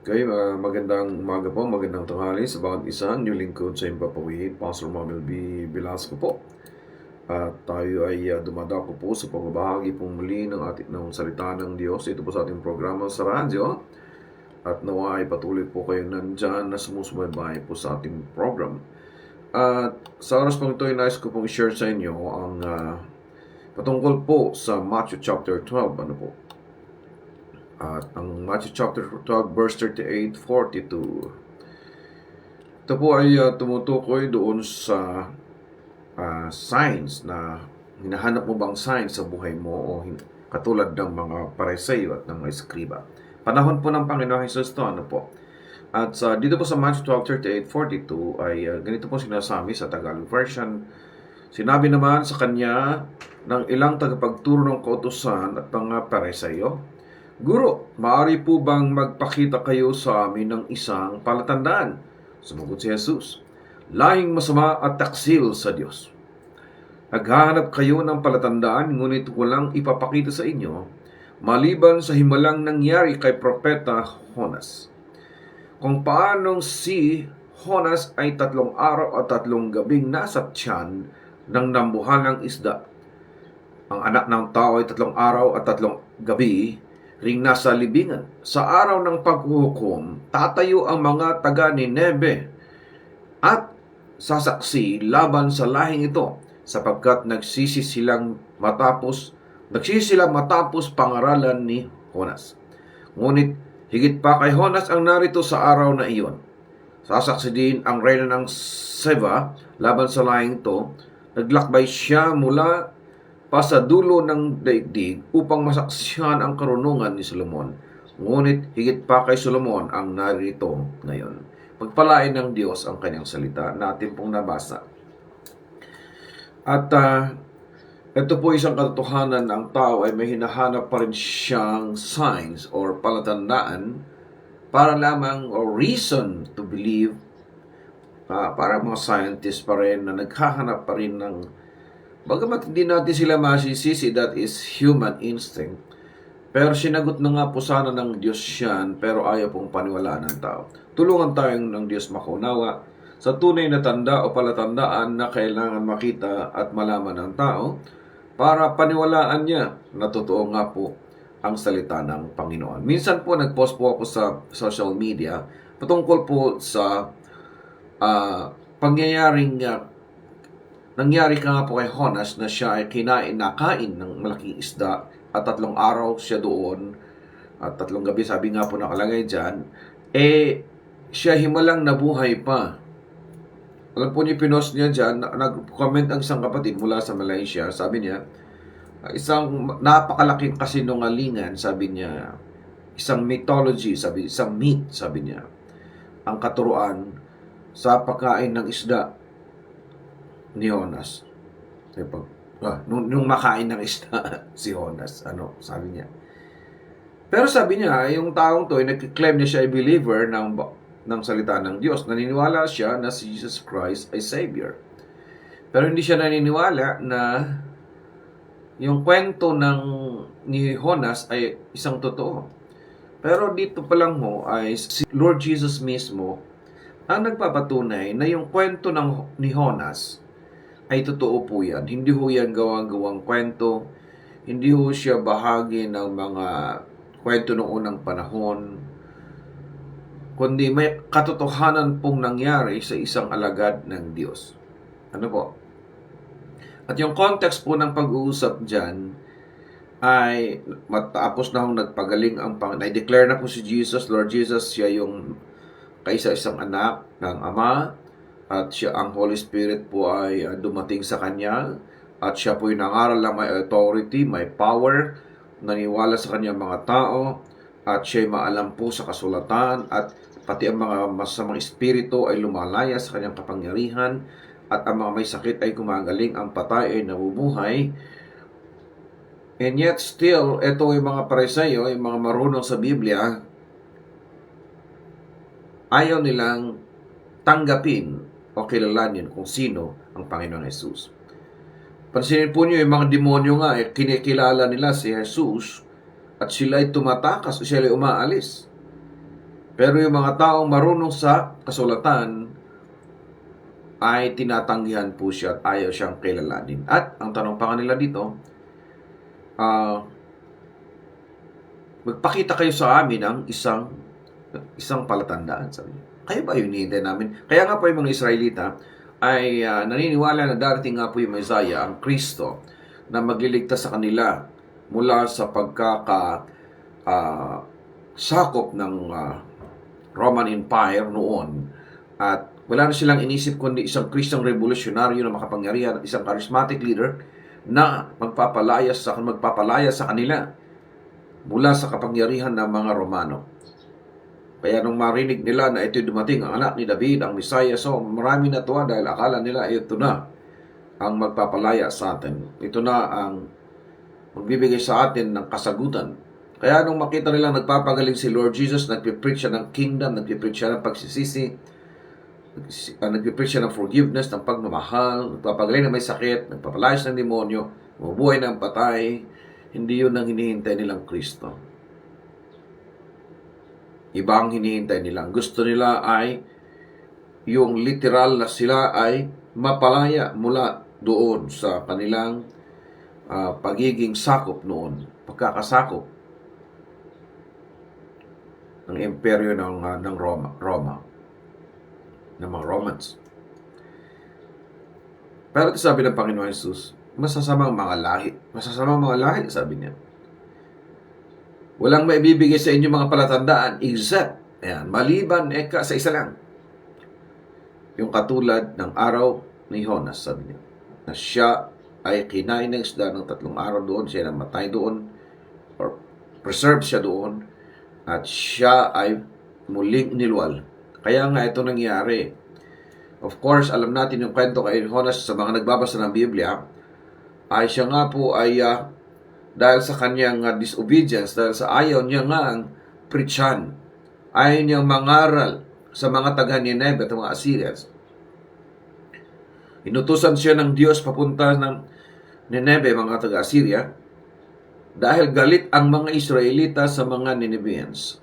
Okay, uh, magandang umaga po, magandang tanghali sa bawat isa. New lingkod sa Impapawi, Pastor Mamel B. Velasco po. At tayo ay uh, dumadako po sa pagbabahagi po muli ng ating ng salita ng Diyos. Ito po sa ating programa sa radyo. At nawa ay patuloy po kayo nandyan na sumusubaybay po sa ating program. At sa oras pong ito nais ko pong share sa inyo ang uh, patungkol po sa Matthew chapter 12. Ano po? At ang Matthew chapter 12 verse 38, 42. Ito po ay uh, tumutukoy doon sa uh, signs na hinahanap mo bang signs sa buhay mo o katulad ng mga pareseyo at ng mga eskriba. Panahon po ng Panginoon Jesus to, ano po. At sa dito po sa Matthew 12, 38, 42 ay uh, ganito po sinasabi sa Tagalog version. Sinabi naman sa kanya ng ilang tagapagturo ng kautusan at mga pareseyo, Guro, maaari po bang magpakita kayo sa amin ng isang palatandaan? Sumagot si Jesus, Lahing masama at taksil sa Diyos. Naghahanap kayo ng palatandaan, ngunit walang ipapakita sa inyo, maliban sa himalang nangyari kay Propeta Honas. Kung paanong si Honas ay tatlong araw at tatlong gabing nasa tiyan ng nambuhalang isda. Ang anak ng tao ay tatlong araw at tatlong gabi ring nasa libingan. Sa araw ng paghuhukom, tatayo ang mga taga ni Nebe at sasaksi laban sa lahing ito sapagkat nagsisi silang matapos nagsisi silang matapos pangaralan ni Honas. Ngunit higit pa kay Honas ang narito sa araw na iyon. Sasaksi din ang reyna ng Seva laban sa lahing ito. Naglakbay siya mula pa sa dulo ng daigdig upang masaksihan ang karunungan ni Solomon. Ngunit higit pa kay Solomon ang narito ngayon. Pagpalain ng Diyos ang kanyang salita natin pong nabasa. At ah, ito po isang katotohanan na ang tao ay may hinahanap pa rin siyang signs or palatandaan para lamang or reason to believe ah, para mga scientists pa rin na naghahanap pa rin ng Bagamat hindi natin sila masisisi, that is human instinct. Pero sinagot na nga po sana ng Diyos yan, pero ayaw pong paniwalaan ng tao. Tulungan tayong ng Diyos makaunawa sa tunay na tanda o palatandaan na kailangan makita at malaman ng tao para paniwalaan niya na totoo nga po ang salita ng Panginoon. Minsan po nag-post po ako sa social media patungkol po sa ah, pangyayaring ah, Nangyari ka nga po kay Honas na siya ay kinain, nakain ng malaking isda at tatlong araw siya doon at tatlong gabi, sabi nga po nakalagay dyan, eh, siya himalang nabuhay pa. Alam po niyo, pinost niya dyan, na- nag-comment ang isang kapatid mula sa Malaysia, sabi niya, isang napakalaking kasinungalingan, sabi niya, isang mythology, sabi, isang myth, sabi niya, ang katuruan sa pagkain ng isda ni Jonas. Sabi pag, ah, nung, nung makain ng isda si Jonas, ano, sabi niya. Pero sabi niya, yung taong to, ay nag-claim niya siya ay believer ng, ng salita ng Diyos. Naniniwala siya na si Jesus Christ ay Savior. Pero hindi siya naniniwala na yung kwento ng ni Jonas ay isang totoo. Pero dito pa lang ho ay si Lord Jesus mismo ang nagpapatunay na yung kwento ng ni Jonas ay totoo po yan. Hindi ho yan gawang-gawang kwento. Hindi ho siya bahagi ng mga kwento noong unang panahon. Kundi may katotohanan pong nangyari sa isang alagad ng Diyos. Ano po? At yung context po ng pag-uusap dyan ay matapos na hong nagpagaling ang pang na-declare na po si Jesus, Lord Jesus, siya yung kaisa isang anak ng Ama at siya ang Holy Spirit po ay uh, dumating sa kanya at siya po yung nangaral na may authority, may power, naniwala sa kanya mga tao at siya ay maalam po sa kasulatan at pati ang mga masamang espiritu ay lumalaya sa kanyang kapangyarihan at ang mga may sakit ay gumagaling, ang patay ay nabubuhay. And yet still, ito yung mga paresayo, yung mga marunong sa Biblia, ayaw nilang tanggapin o kilalanin kung sino ang Panginoon Jesus. Pansinin po niyo yung mga demonyo nga, eh, kinikilala nila si Jesus at sila ay tumatakas o sila ay umaalis. Pero yung mga taong marunong sa kasulatan ay tinatanggihan po siya at ayaw siyang kilalanin. At ang tanong pa nga nila dito, ah, magpakita kayo sa amin ng isang isang palatandaan. Sabi niya. Kayo ba yun hinihintay namin? Kaya nga po yung mga Israelita ay ah, naniniwala na darating nga po yung Messiah, ang Kristo, na magliligtas sa kanila mula sa pagkaka ah, sakop ng ah, Roman Empire noon at wala na silang inisip kundi isang Kristong revolusyonaryo na makapangyarihan at isang charismatic leader na magpapalaya sa magpapalaya sa kanila mula sa kapangyarihan ng mga Romano. Kaya nung marinig nila na ito'y dumating ang anak ni David, ang Messiah, so marami na tuwa dahil akala nila ito na ang magpapalaya sa atin. Ito na ang magbibigay sa atin ng kasagutan. Kaya nung makita nila nagpapagaling si Lord Jesus, nagpipreach siya ng kingdom, nagpipreach siya ng pagsisisi, uh, nagpipreach siya ng forgiveness, ng pagmamahal, nagpapagaling na may sakit, nagpapalayas ng demonyo, mabuhay ng patay, hindi yun ang hinihintay nilang Kristo. Iba ang hinihintay nila. Ang gusto nila ay yung literal na sila ay mapalaya mula doon sa kanilang ah, pagiging sakop noon, pagkakasakop ng imperyo ng, ah, ng Roma, Roma, ng mga Romans. Pero sabi ng Panginoon Jesus, masasamang mga lahi. Masasamang mga lahi, sabi niya. Walang maibibigay sa inyo mga palatandaan except, ayan, maliban eka sa isa lang. Yung katulad ng araw ni Jonas, sabi niya. Na siya ay kinain ng isda ng tatlong araw doon, siya namatay doon, or preserved siya doon, at siya ay muling nilwal. Kaya nga ito nangyari. Of course, alam natin yung kwento kay Jonas sa mga nagbabasa ng Biblia, ay siya nga po ay ah, dahil sa kanyang uh, disobedience, dahil sa ayaw niya nga ang preachan, ayaw niyang mangaral sa mga taga Nineveh at mga Assyrians. Inutusan siya ng Diyos papunta ng Nineveh, mga taga Assyria, dahil galit ang mga Israelita sa mga Nineveans.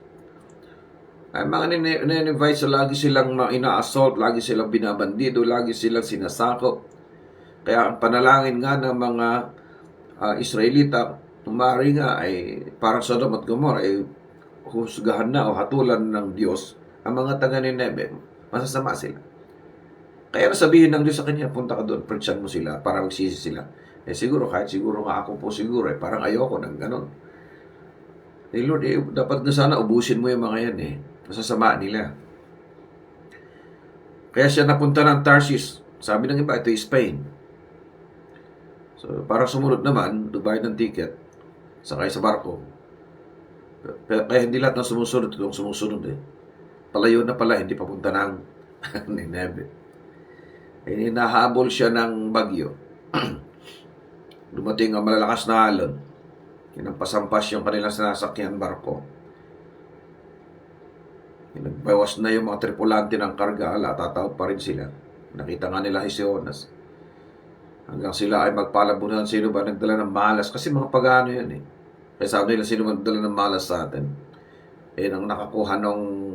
Ay mga Nine- Ninevites, lagi silang ina-assault, lagi silang binabandido, lagi silang sinasakop. Kaya ang panalangin nga ng mga ah, Israelita, umari nga ay parang Sodom at Gomorrah ay husgahan na o hatulan ng Diyos ang mga taga Nineveh. Masasama sila. Kaya sabihin ng Diyos sa kanya, punta ka doon, preachan mo sila para magsisi sila. Eh siguro, kahit siguro nga ako po siguro, eh, parang ayoko ng ganon. Eh Lord, eh, dapat na sana ubusin mo yung mga yan eh. Masasama nila. Kaya siya napunta ng Tarsus. Sabi ng iba, ito is Spain. So, para sumunod naman, Dubai ng ticket, sakay sa barko. Kaya, kaya hindi lahat ng sumusunod, itong sumusunod eh. Palayo na pala, hindi papunta ng Nineveh. Eh, hinahabol siya ng bagyo. Dumating ang malalakas na alon. Kinampasampas yung kanilang sinasakyan barko. Nagbawas na yung mga tripulante ng karga, ala, tataw pa rin sila. Nakita nga nila si Jonas. Hanggang sila ay magpalabunan sino ba nagdala ng malas. Kasi mga pagano yan eh. Kaya sabi nila sino magdala ng malas sa atin. Eh, nang nakakuha nung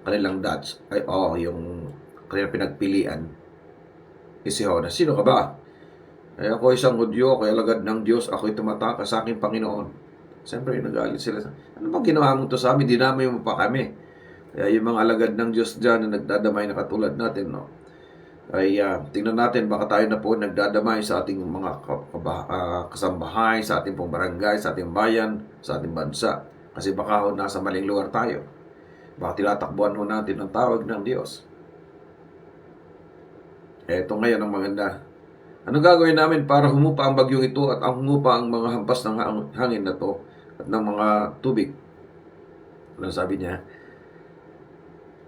kanilang Dutch, ay, oh, yung kanilang pinagpilian, eh, si Jonas, sino ka ba? Ay, ako isang Hudyo, kaya lagad ng Diyos, ako'y tumataka sa aking Panginoon. Siyempre, nagalit sila. Ano bang ginawa mo to sa amin? Dinamay mo pa kami. Kaya yung mga alagad ng Diyos dyan na nagdadamay na katulad natin, no? Ay uh, tingnan natin baka tayo na po nagdadamay sa ating mga uh, kasambahay, sa ating pong barangay, sa ating bayan, sa ating bansa. Kasi baka ho nasa maling lugar tayo. Baka tinatakbuhan ho natin ang tawag ng Diyos. Eto ngayon ang maganda. Ano gagawin namin para humupa ang bagyong ito at ang humupa ang mga hampas ng hangin na to at ng mga tubig? Ano sabi niya?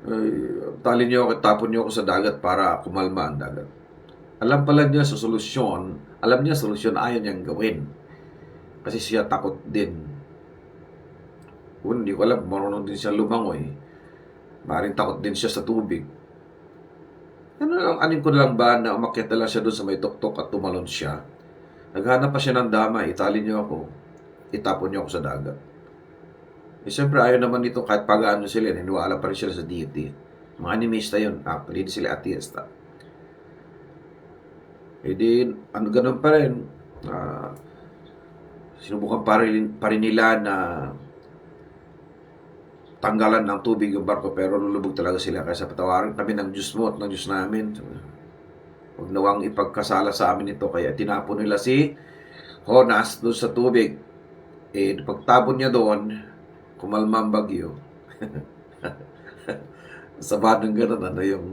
Ay, tali niyo ako, tapon niyo ako sa dagat para kumalma ang dagat. Alam pala niya sa solusyon, alam niya solusyon ayaw niyang gawin. Kasi siya takot din. Kung hindi ko alam, marunong din siya lumangoy. Maring takot din siya sa tubig. Ano lang, anin ko lang ba na umakyat na lang siya doon sa may tuktok at tumalon siya. Naghanap pa siya ng dama, itali niyo ako. Itapon niyo ako sa dagat. Eh, siyempre, ayaw naman dito kahit pag-ano sila, naniwala pa rin sila sa deity. Mga animista yun, actually, hindi sila atheista. Eh di, ano ganun pa rin, ah, sinubukan pa rin, pa rin nila na tanggalan ng tubig yung barko pero lulubog talaga sila kaysa patawarin kami ng Diyos mo at ng Diyos namin. Huwag nawang ipagkasala sa amin ito kaya tinapon nila si Honas doon sa tubig. Eh, pagtapon niya doon, kumalma ang bagyo. sa ng ganun, ano yung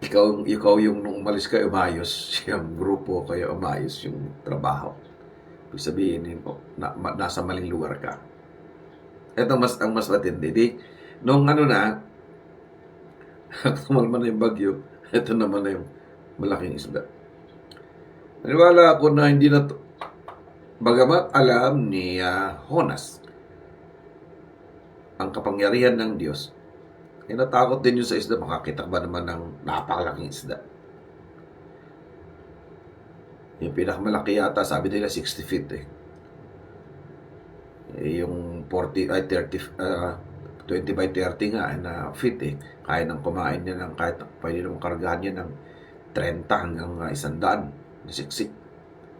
ikaw, ikaw yung nung umalis ka, umayos yung grupo, kaya umayos yung trabaho. Ibig sabihin, yun po, na, ma- nasa maling lugar ka. Ito mas ang mas matindi. Di, nung ano na, kumalma na yung bagyo, ito naman na yung malaking isda. Naniwala ako na hindi na to, bagamat alam ni ah, Honas ang kapangyarihan ng Diyos, eh natakot din yun sa isda. Makakita ka ba naman ng napakalaking isda? Yung pinakamalaki yata, sabi nila 60 feet eh. Eh, yung 40, ay 30, ah, 20 by 30 nga eh, na feet eh. Kaya nang kumain niya ng kahit pwede naman kargahan niya ng 30 hanggang uh, 100 na siksik.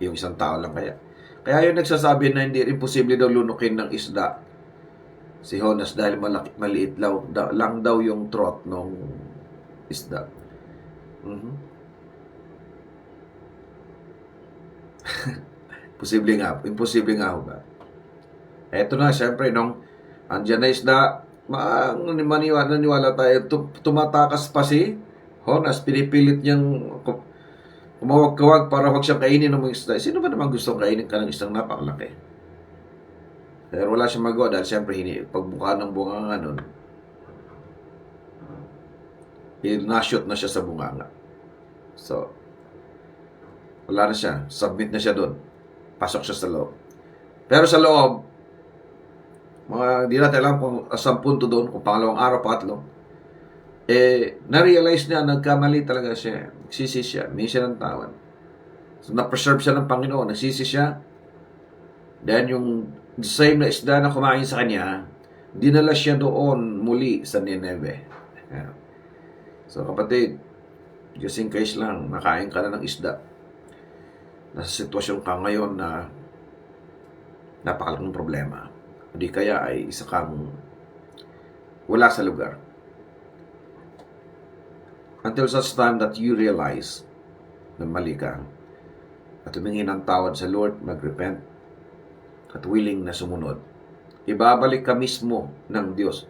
Yung isang tao lang kaya. Kaya yung nagsasabi na hindi rin posible daw lunukin ng isda si Honas dahil malaki, maliit law, da, lang daw yung throat ng isda. Mhm. Posible nga, imposible nga ba? Eto na, syempre, nung andyan na isda, ma maniwala, naniwala tayo, tum- tumatakas pa si Honas, pinipilit niyang kum- kumawag-kawag para huwag siyang kainin ng mga isda. Sino ba naman gustong kainin ka ng isang napakalaki? Pero wala siyang magawa dahil siyempre hini, pagbuka ng bunganga nun, na-shoot na siya sa bunganga. So, wala na siya. Submit na siya doon. Pasok siya sa loob. Pero sa loob, mga di natin alam kung asang punto doon, kung pangalawang araw, pangatlo, eh, na-realize niya, nagkamali talaga siya. Nagsisi siya, may siya ng tawan. So, na-preserve siya ng Panginoon, nagsisi siya. Then, yung same na isda na kumain sa kanya, dinala siya doon muli sa Nineveh. So, kapatid, just in case lang, nakain ka na ng isda. Nasa sitwasyon ka ngayon na napakalaking problema. Hindi kaya ay isa kang wala sa lugar. Until such time that you realize na mali ka at humingi ng tawad sa Lord, mag-repent at willing na sumunod, ibabalik ka mismo ng Diyos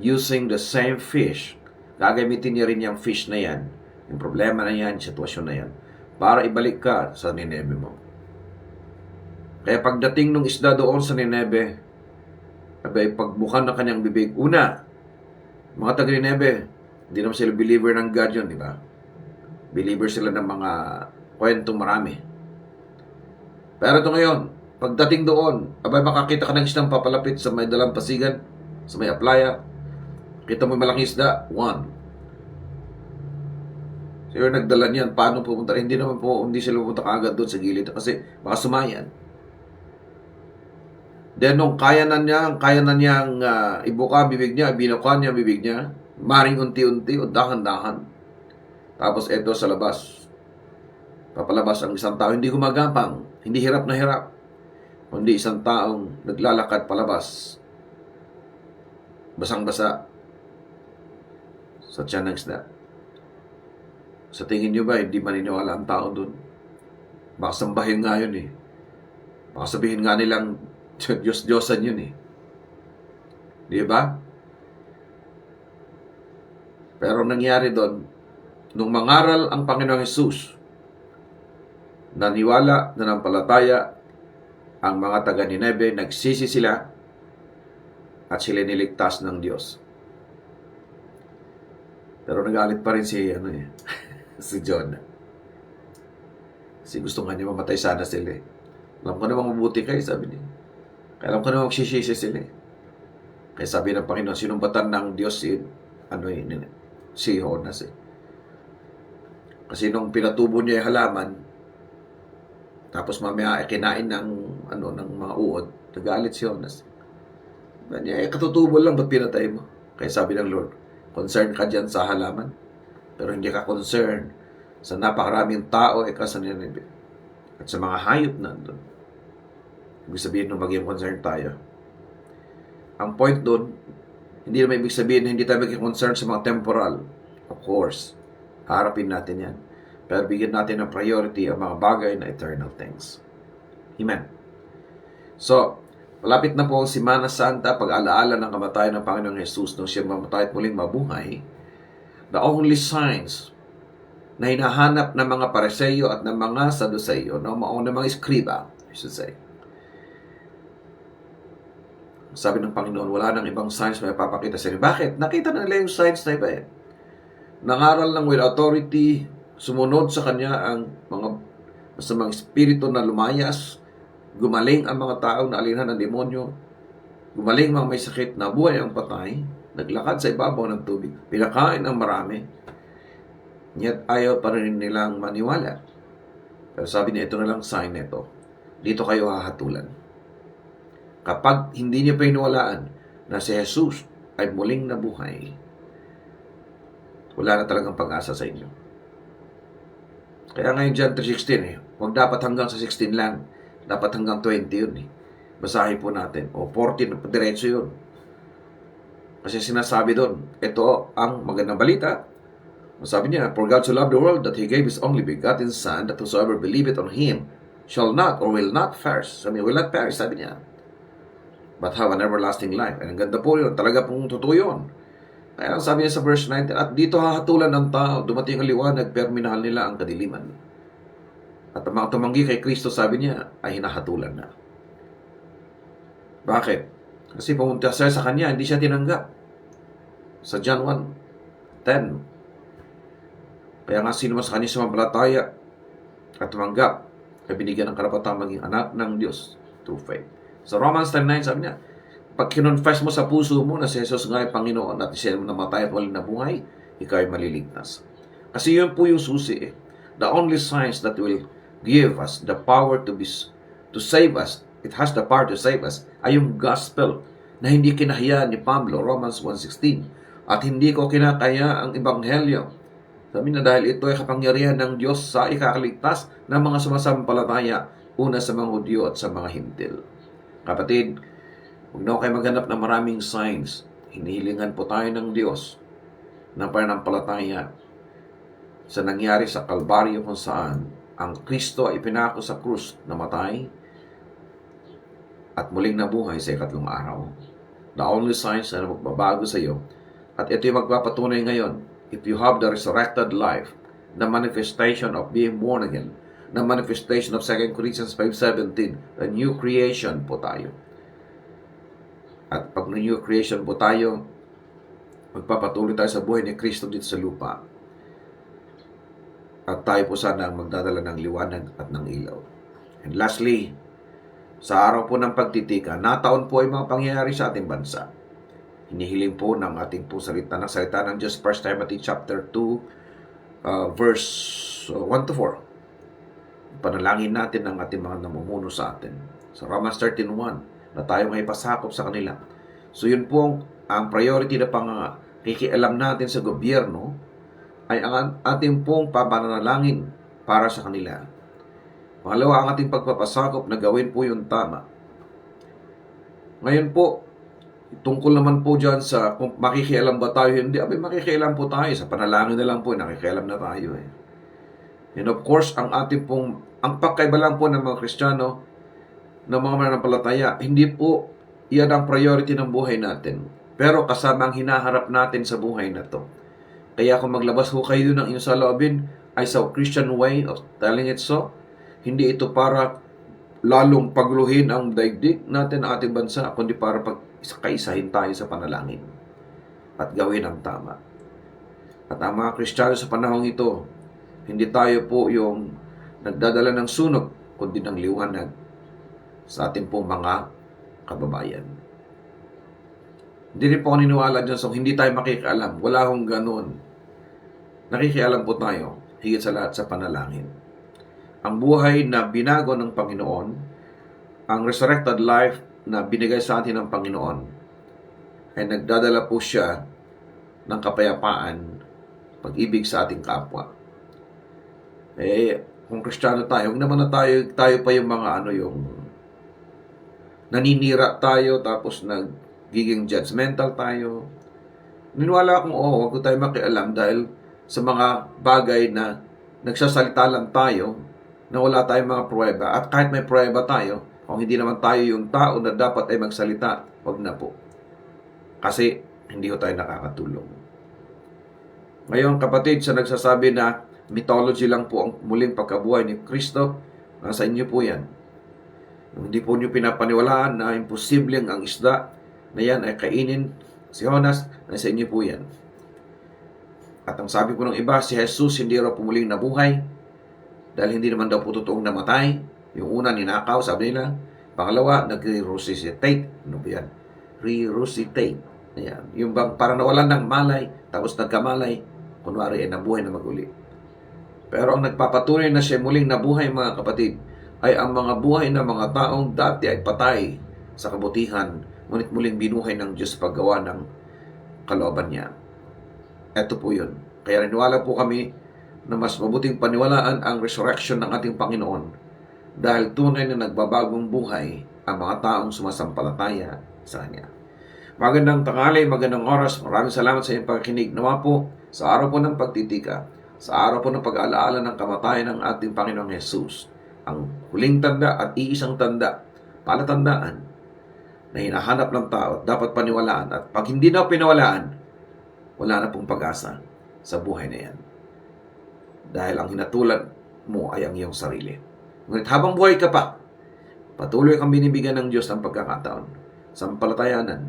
using the same fish. Gagamitin niya rin yung fish na yan, yung problema na yan, sitwasyon na yan, para ibalik ka sa Nineve mo. Kaya pagdating ng isda doon sa Nineve, abay, pagbukan ng kanyang bibig, una, mga taga Nineve, hindi naman sila believer ng God yun, di ba? Believer sila ng mga kwentong marami. Pero ito ngayon, pagdating doon, abay makakita ka ng isdang papalapit sa may dalampasigan, sa may aplaya, kita mo yung malaking isda, one. So yung nagdala niyan, paano pupunta? Hindi naman po, hindi sila pupunta kagad doon sa gilid kasi baka sumayan. Then nung kaya na niya, kaya na niyang uh, ibuka bibig niya, binuka niya bibig niya, maring unti-unti, o dahan-dahan. Tapos eto sa labas, papalabas ang isang tao, hindi gumagapang, hindi hirap na hirap, kundi isang taong naglalakad palabas, basang-basa, sa tiyan ng. Sa tingin nyo ba, hindi maniniwala ang tao doon? Baka sambahin nga yun eh. Baka sabihin nga nilang Diyos-Diyosan yun eh. Di ba? Pero nangyari doon, nung mangaral ang Panginoong Yesus, naniwala, nanampalataya, ang mga taga Nineve, nagsisi sila, at sila niligtas ng Diyos. Pero nagalit pa rin si, ano eh, si John. Kasi gusto nga niya mamatay sana sila eh. Alam ko namang mabuti kayo, sabi niya. Kaya alam ko namang magsisisi sila eh. Kaya sabi ng Panginoon, sinumbatan ng Diyos si, ano eh, si Jonas eh. Kasi nung pinatubo niya yung halaman, tapos mamaya ay kinain ng, ano, ng mga uod, nagalit si Jonas. Kanya, eh, katutubo lang, ba't pinatay mo? Kaya sabi ng Lord, concern ka dyan sa halaman, pero hindi ka concern sa napakaraming tao eh sa Nineveh at sa mga hayop nandun. Ibig sabihin nung maging concern tayo. Ang point doon, hindi naman ibig sabihin na hindi tayo maging concern sa mga temporal. Of course, harapin natin yan. Pero bigyan natin ng priority ang mga bagay na eternal things. Amen. So, malapit na po ang Simana Santa, pag-alaala ng kamatayan ng Panginoong Jesus nung siya mamatay at muling mabuhay. The only signs na hinahanap ng mga pareseyo at ng mga saduseyo, no, ng mga iskriba, I should say. Sabi ng Panginoon, wala nang ibang signs na ipapakita sa inyo. Bakit? Nakita na nila yung signs na iba eh. Nangaral lang with authority, sumunod sa kanya ang mga masamang espiritu na lumayas, gumaling ang mga tao na alinhan ng demonyo, gumaling mga may sakit na buhay ang patay, naglakad sa ibabaw ng tubig, pinakain ang marami, Yet ayaw pa rin nilang maniwala. Pero sabi niya, ito na lang sign nito. Dito kayo hahatulan. Kapag hindi niyo piniwalaan na si Jesus ay muling nabuhay, wala na talagang pag-asa sa inyo. Kaya ngayon John 3.16 eh, huwag dapat hanggang sa 16 lang. Dapat hanggang 20 yun eh. Basahin po natin. O 14, diretso yun. Kasi sinasabi doon, ito ang magandang balita sabi niya, For God so loved the world that He gave His only begotten Son, that whosoever believeth on Him shall not or will not perish. Sabi niya, will not perish, sabi niya. But have an everlasting life. And ang ganda po yun. Talaga pong totoo yun. Kaya sabi niya sa verse 19, At dito hahatulan ng tao, dumating ang liwanag, pero minahal nila ang kadiliman. At ang mga tumanggi kay Kristo, sabi niya, ay hinahatulan na. Bakit? Kasi pumunta siya sa kanya, hindi siya tinanggap. Sa John 1, 10, kaya nga sino mas kanya sumampalataya at tumanggap ay binigyan ng karapatan maging anak ng Diyos through faith. Sa Romans 10.9 sabi niya, pag kinonfess mo sa puso mo na si Jesus nga ay Panginoon at siya namatay at walang nabuhay, ikaw ay maliligtas. Kasi yun po yung susi eh. The only signs that will give us the power to be to save us, it has the power to save us, ay yung gospel na hindi kinahaya ni Pablo, Romans 1.16. At hindi ko kinakaya ang ebanghelyo sabi na dahil ito ay kapangyarihan ng Diyos sa ikakaligtas ng mga sumasampalataya, una sa mga Hudyo at sa mga Hintil. Kapatid, huwag na kayo maghanap ng maraming signs. Hinihilingan po tayo ng Diyos ng pananampalataya sa nangyari sa Kalbaryo kung saan ang Kristo ay pinako sa krus na matay at muling nabuhay sa ikatlong araw. The only signs na magbabago sa iyo at ito yung magpapatunay ngayon if you have the resurrected life, the manifestation of being born again, the manifestation of 2 Corinthians 5.17, the new creation po tayo. At pag new creation po tayo, magpapatuloy tayo sa buhay ni Kristo dito sa lupa. At tayo po sana ang magdadala ng liwanag at ng ilaw. And lastly, sa araw po ng pagtitika, nataon po ay mga pangyayari sa ating bansa. Hinihiling po ng ating po salita ng salita ng Diyos 1 Timothy chapter 2 uh, verse 1 uh, to 4 panalangin natin ang ating mga namumuno sa atin. Sa Romans 13.1 na tayo may pasakop sa kanila. So yun po ang priority na pang kikialam natin sa gobyerno ay ang ating pong papanalangin para sa kanila pangalawa ang ating pagpapasakop na gawin po yung tama ngayon po Tungkol naman po dyan sa kung makikialam ba tayo, hindi. Abi, makikialam po tayo. Sa panalangin na lang po, nakikialam na tayo eh. And of course, ang ating pong, ang pagkaiba lang po ng mga Kristiyano, ng mga mananampalataya, hindi po iyan ang priority ng buhay natin. Pero kasama ang hinaharap natin sa buhay na to. Kaya kung maglabas ho kayo ng inyong saloobin, ay sa Christian way of telling it so, hindi ito para lalong pagluhin ang daigdig natin ang ating bansa, kundi para pag kaisahin tayo sa panalangin at gawin ang tama. At ang mga Kristiyano sa panahong ito, hindi tayo po yung nagdadala ng sunog, kundi ng liwanag sa ating pong mga kababayan. Hindi po ako niniwala dyan so hindi tayo makikialam. Wala akong ganun. Nakikialam po tayo, higit sa lahat sa panalangin. Ang buhay na binago ng Panginoon, ang resurrected life na binigay sa atin ng Panginoon ay nagdadala po siya ng kapayapaan, pag-ibig sa ating kapwa. Eh, kung kristyano tayo, huwag naman na tayo, tayo pa yung mga ano yung naninira tayo tapos nagiging judgmental tayo. Niniwala akong oo, huwag ko tayo makialam dahil sa mga bagay na nagsasalita lang tayo na wala tayong mga pruweba. At kahit may pruweba tayo, kung hindi naman tayo yung tao na dapat ay magsalita, wag na po. Kasi hindi ko tayo nakakatulong. Ngayon kapatid, sa nagsasabi na mythology lang po ang muling pagkabuhay ni Kristo, nasa inyo po yan. Kung hindi po nyo pinapaniwalaan na imposibleng ang isda na yan ay kainin si Jonas, nasa inyo po yan. At ang sabi po ng iba, si Jesus hindi raw pumuling nabuhay dahil hindi naman daw po totoong namatay. Yung una, ninakaw, sabi nila. Pangalawa, nag-resuscitate. Ano ba yan? Re-resuscitate. Ayan. Yung bang parang nawalan ng malay, tapos nagkamalay, kunwari ay nabuhay na maguli. Pero ang nagpapatunay na siya muling nabuhay, mga kapatid, ay ang mga buhay ng mga taong dati ay patay sa kabutihan, ngunit muling binuhay ng Diyos paggawa ng kalooban niya. Ito po yun. Kaya naniwala po kami na mas mabuting paniwalaan ang resurrection ng ating Panginoon dahil tunay na nagbabagong buhay ang mga taong sumasampalataya sa Kanya. Magandang tanghali, magandang oras. Maraming salamat sa iyong pagkikinig. Nawa po sa araw po ng pagtitika, sa araw po ng pag-aalaala ng kamatayan ng ating Panginoong Jesus, ang huling tanda at iisang tanda, palatandaan na hinahanap ng tao at dapat paniwalaan. At pag hindi na piniwalaan, wala na pong pag-asa sa buhay na yan. Dahil ang hinatulan mo ay ang iyong sarili. Ngunit habang buhay ka pa, patuloy kang binibigyan ng Diyos ng pagkakataon. Sampalatayanan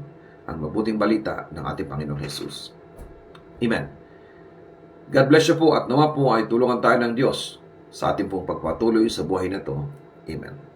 ang mabuting balita ng ating Panginoong Jesus. Amen. God bless you po at nawa po ay tulungan tayo ng Diyos sa ating pong pagpatuloy sa buhay na to. Amen.